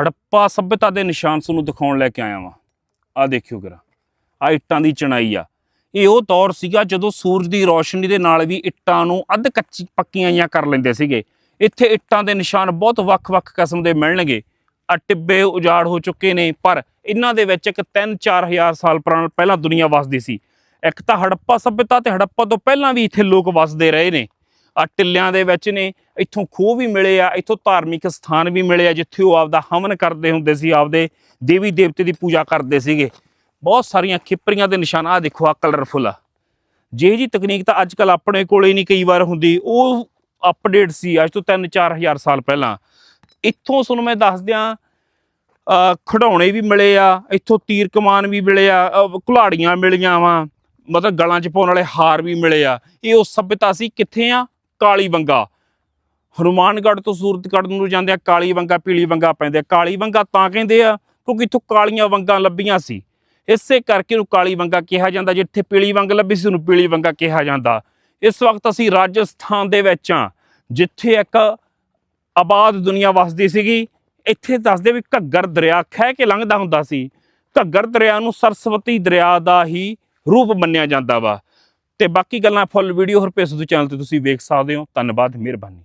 ਹੜੱਪਾ ਸਭਿਅਤਾ ਦੇ ਨਿਸ਼ਾਨ ਤੁਹਾਨੂੰ ਦਿਖਾਉਣ ਲੈ ਕੇ ਆਇਆ ਵਾਂ। ਆ ਦੇਖਿਓ ਜਰਾ ਆ ਇੱਟਾਂ ਦੀ ਚਣਾਈ ਆ। ਇਹ ਉਹ ਦੌਰ ਸੀਗਾ ਜਦੋਂ ਸੂਰਜ ਦੀ ਰੋਸ਼ਨੀ ਦੇ ਨਾਲ ਵੀ ਇੱਟਾਂ ਨੂੰ ਅੱਧ ਕੱਚੀ ਪੱਕੀਆਂ ਜਾਂ ਕਰ ਲੈਂਦੇ ਸੀਗੇ। ਇੱਥੇ ਇੱਟਾਂ ਦੇ ਨਿਸ਼ਾਨ ਬਹੁਤ ਵੱਖ-ਵੱਖ ਕਿਸਮ ਦੇ ਮਿਲਣਗੇ। ਆ ਟਿੱਬੇ ਉਜਾੜ ਹੋ ਚੁੱਕੇ ਨੇ, ਪਰ ਇਹਨਾਂ ਦੇ ਵਿੱਚ ਇੱਕ 3-4000 ਸਾਲ ਪੁਰਾਣਾ ਪਹਿਲਾਂ ਦੁਨੀਆ ਵਸਦੀ ਸੀ। ਇੱਕ ਤਾਂ ਹੜੱਪਾ ਸਭਿਅਤਾ ਤੇ ਹੜੱਪਾ ਤੋਂ ਪਹਿਲਾਂ ਵੀ ਇੱਥੇ ਲੋਕ ਵਸਦੇ ਰਹੇ ਨੇ। ਟਿੱਲਿਆਂ ਦੇ ਵਿੱਚ ਨੇ ਇੱਥੋਂ ਖੂਹ ਵੀ ਮਿਲੇ ਆ ਇੱਥੋਂ ਧਾਰਮਿਕ ਸਥਾਨ ਵੀ ਮਿਲੇ ਆ ਜਿੱਥੇ ਉਹ ਆਪਦਾ ਹਵਨ ਕਰਦੇ ਹੁੰਦੇ ਸੀ ਆਪਦੇ ਦੇਵੀ ਦੇਵਤੇ ਦੀ ਪੂਜਾ ਕਰਦੇ ਸੀਗੇ। ਬਹੁਤ ਸਾਰੀਆਂ ਖਿਪਰੀਆਂ ਦੇ ਨਿਸ਼ਾਨ ਆ ਦੇਖੋ ਆ ਕਲਰਫੁਲ ਆ। ਜੇ ਜੀ ਤਕਨੀਕ ਤਾਂ ਅੱਜ ਕੱਲ ਆਪਣੇ ਕੋਲੇ ਨਹੀਂ ਕਈ ਵਾਰ ਹੁੰਦੀ ਉਹ ਅਪਡੇਟ ਸੀ ਅੱਜ ਤੋਂ 3-4000 ਸਾਲ ਪਹਿਲਾਂ। ਇੱਥੋਂ ਤੁਹਾਨੂੰ ਮੈਂ ਦੱਸ ਦਿਆਂ ਅ, ਖਿਡੌਣੇ ਵੀ ਮਿਲੇ ਆ ਇੱਥੋਂ ਤੀਰ ਕਮਾਨ ਵੀ ਮਿਲੇ ਆ ਅ, ਕੁਲਾੜੀਆਂ ਮਿਲੀਆਂ ਵਾ ਮਤਲਬ ਗਲਾਂ 'ਚ ਪਾਉਣ ਵਾਲੇ ਹਾਰ ਵੀ ਮਿਲੇ ਆ। ਇਹ ਉਹ ਸਭਿਅਤਾ ਸੀ ਕਿੱਥੇ ਆ? ਕਾਲੀ ਵੰਗਾ। ਹਨੂਮਾਨਗੜ੍ਹ ਤੋਂ ਸੂਰਤਗੜ੍ਹ ਨੂੰ ਜਾਂਦੇ ਆ, ਕਾਲੀ ਵੰਗਾ, ਪੀਲੀ ਵੰਗਾ ਪੈਂਦੇ ਆ। ਕਾਲੀ ਵੰਗਾ ਤਾਂ ਕਹਿੰਦੇ ਆ, ਕਿਉਂਕਿ ਇੱਥੋਂ ਕਾਲੀਆਂ ਵੰਗਾਂ ਲੱਭੀਆਂ ਸੀ। ਇਸੇ ਕਰਕੇ ਉਹਨੂੰ ਕਾਲੀ ਵੰਗਾ ਕਿਹਾ ਜਾਂਦਾ, ਜਿੱਥੇ ਪੀਲੀ ਵੰਗ ਲੱਭੀ ਸੀ, ਉਹਨੂੰ ਪੀਲੀ ਵੰਗਾ ਕਿਹਾ ਜਾਂਦਾ। ਇਸ ਵਕਤ ਅਸੀਂ ਰਾਜਸਥਾਨ ਦੇ ਵਿੱਚ ਆ ਜਿੱਥੇ ਇੱਕ ਆਬਾਦ ਦੁਨੀਆ ਵਸਦੀ ਸੀਗੀ। ਇੱਥੇ ਦੱਸਦੇ ਵੀ ਘੱਗਰ ਦਰਿਆ, ਖਹਿ ਕੇ ਲੰਘਦਾ ਹੁੰਦਾ ਸੀ। ਘੱਗਰ ਦਰਿਆ ਨੂੰ ਸਰਸਵਤੀ ਦਰਿਆ ਦਾ ਹੀ ਰੂਪ ਮੰਨਿਆ ਜਾਂਦਾ ਵਾ। ਤੇ ਬਾਕੀ ਗੱਲਾਂ ਫੁੱਲ ਵੀਡੀਓ ਹਰਪੇਸ ਫੇਸਬੁੱਕ ਚੈਨਲ ਤੇ ਤੁਸੀਂ ਵੇਖ ਸਕਦੇ ਹੋ। ਧੰਨਵਾਦ, ਮਿਹਰਬਾਨੀ।